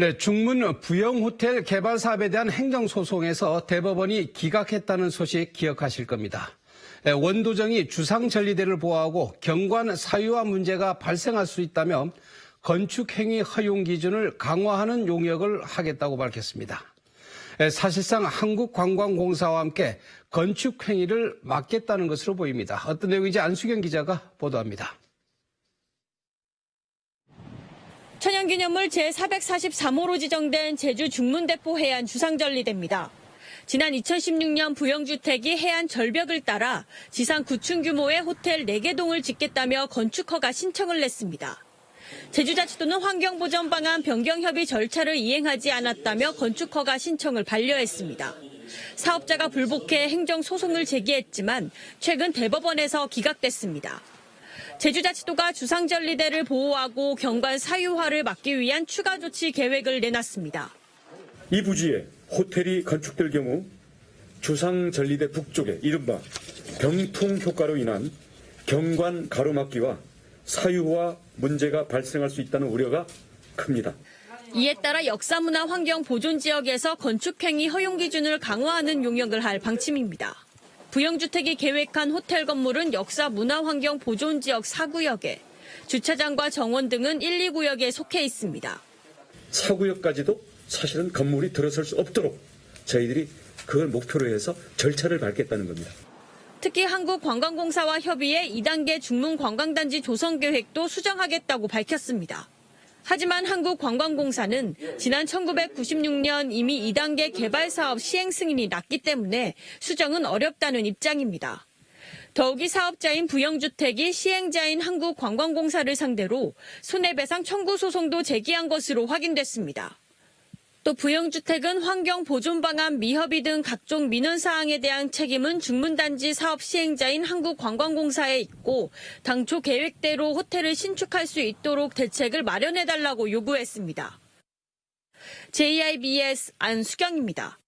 네, 중문 부영 호텔 개발 사업에 대한 행정 소송에서 대법원이 기각했다는 소식 기억하실 겁니다. 네, 원도정이 주상 전리대를 보호하고 경관 사유화 문제가 발생할 수 있다며 건축 행위 허용 기준을 강화하는 용역을 하겠다고 밝혔습니다. 네, 사실상 한국관광공사와 함께 건축 행위를 막겠다는 것으로 보입니다. 어떤 내용인지 안수경 기자가 보도합니다. 천연기념물 제443호로 지정된 제주 중문대포 해안 주상전리대입니다. 지난 2016년 부영주택이 해안 절벽을 따라 지상 9층 규모의 호텔 4개 동을 짓겠다며 건축허가 신청을 냈습니다. 제주자치도는 환경보전 방안 변경 협의 절차를 이행하지 않았다며 건축허가 신청을 반려했습니다. 사업자가 불복해 행정소송을 제기했지만 최근 대법원에서 기각됐습니다. 제주자치도가 주상전리대를 보호하고 경관 사유화를 막기 위한 추가 조치 계획을 내놨습니다. 이 부지에 호텔이 건축될 경우 주상전리대 북쪽에 이른바 병통 효과로 인한 경관 가로막기와 사유화 문제가 발생할 수 있다는 우려가 큽니다. 이에 따라 역사문화 환경 보존 지역에서 건축행위 허용 기준을 강화하는 용역을 할 방침입니다. 부영주택이 계획한 호텔 건물은 역사 문화 환경 보존 지역 4구역에 주차장과 정원 등은 1, 2구역에 속해 있습니다. 사구역까지도 사실은 건물이 들어설 수 없도록 저희들이 그걸 목표로 해서 절차를 밟겠다는 겁니다. 특히 한국관광공사와 협의해 2단계 중문관광단지 조성 계획도 수정하겠다고 밝혔습니다. 하지만 한국관광공사는 지난 1996년 이미 2단계 개발 사업 시행 승인이 났기 때문에 수정은 어렵다는 입장입니다. 더욱이 사업자인 부영주택이 시행자인 한국관광공사를 상대로 손해배상 청구 소송도 제기한 것으로 확인됐습니다. 또 부영주택은 환경보존 방안 미협의 등 각종 민원 사항에 대한 책임은 중문단지 사업 시행자인 한국관광공사에 있고 당초 계획대로 호텔을 신축할 수 있도록 대책을 마련해달라고 요구했습니다. JIBS 안수경입니다.